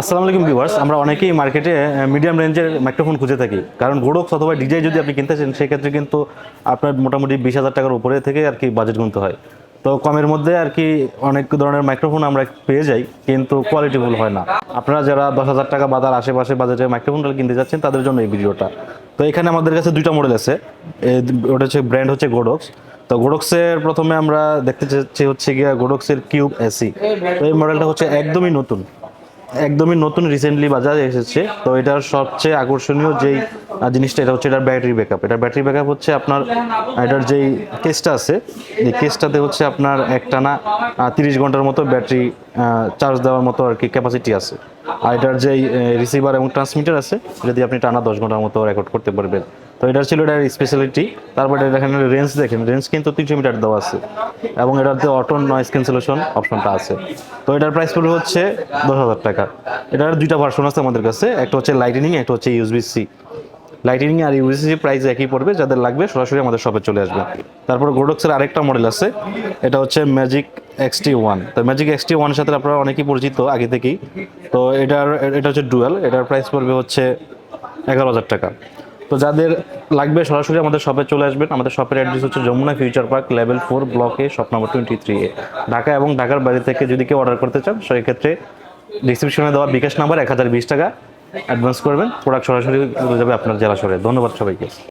আসসালামু আলাইকুম ভিউয়ার্স আমরা অনেকেই মার্কেটে মিডিয়াম রেঞ্জের মাইক্রোফোন খুঁজে থাকি। কারণ গোডক্স অথবা ডিজাই যদি আপনি কিনতে চান, সেক্ষেত্রে কিন্তু আপনার মোটামুটি বিশ হাজার টাকার উপরে থেকে আর কি বাজেট গুনতে হয়। তো কমের মধ্যে আর কি অনেক ধরনের মাইক্রোফোন আমরা পেয়ে যাই, কিন্তু কোয়ালিটি কোয়ালিটিফুল হয় না। আপনারা যারা দশ হাজার টাকা বা তার আশেপাশে বাজেটে মাইক্রোফোনটা কিনতে যাচ্ছেন, তাদের জন্য এই ভিডিওটা। তো এখানে আমাদের কাছে দুইটা মডেল আছে। ওটা হচ্ছে ব্র্যান্ড হচ্ছে গোডক্স তো গোডক্সের প্রথমে আমরা দেখতে চাচ্ছি হচ্ছে গিয়া গোডক্সের কিউব এসি তো এই মডেলটা হচ্ছে একদমই নতুন। একদমই নতুন রিসেন্টলি বাজারে এসেছে। তো এটার সবচেয়ে আকর্ষণীয় যেই জিনিসটা এটা হচ্ছে এটার ব্যাটারি ব্যাকআপ এটার ব্যাটারি ব্যাকআপ হচ্ছে আপনার এটার যেই কেসটা আছে, এই কেসটাতে হচ্ছে আপনার একটানা তিরিশ ঘণ্টার মতো ব্যাটারি চার্জ দেওয়ার মতো আর কি ক্যাপাসিটি আছে। আর এটার যেই রিসিভার এবং ট্রান্সমিটার আছে, এটা দিয়ে আপনি টানা দশ ঘণ্টার মতো রেকর্ড করতে পারবেন। তো এটার ছিল এটার স্পেশালিটি তারপরে দেখেন রেঞ্জ দেখেন রেঞ্জ কিন্তু তিনশো মিটার দেওয়া আছে। এবং এটাতে অটো নয়েজ ক্যান্সেলেশন অপশনটা আছে। তো এটার প্রাইস পড়বে হচ্ছে দশ হাজার টাকা। এটার দুইটা ভার্সন আছে আমাদের কাছে, একটা হচ্ছে লাইটিনিং একটা হচ্ছে ইউএসবি সি লাইটিনিং আর ইউএসবি প্রাইস একই পড়বে, যাদের লাগবে সরাসরি আমাদের শপে চলে আসবে। তারপর গোডক্সের আরেকটা মডেল আছে, এটা হচ্ছে ম্যাজিক এক্সটি ওয়ান তো ম্যাজিক এক্সটি ওয়ানের সাথে আপনারা অনেকেই পরিচিত আগে থেকেই। তো এটার, এটা হচ্ছে ডুয়েল এটার প্রাইস পড়বে হচ্ছে এগারো হাজার টাকা। তো যাদের লাগবে সরাসরি আমাদের শপে চলে আসবেন। আমাদের শপের অ্যাড্রেস হচ্ছে Jamuna future park level four ব্লকে shop number twenty three A Dhaka এবং ঢাকার বাইরে থেকে যদি কেউ অর্ডার করতে চান, সেক্ষেত্রে ডিসক্রিপশনে দেওয়া বিকাশ নাম্বার এক হাজার বিশ টাকা। অ্যাডভান্স করবেন প্রোডাক্ট সরাসরি যাবে আপনার জেলা শহরে। ধন্যবাদ সবাইকে।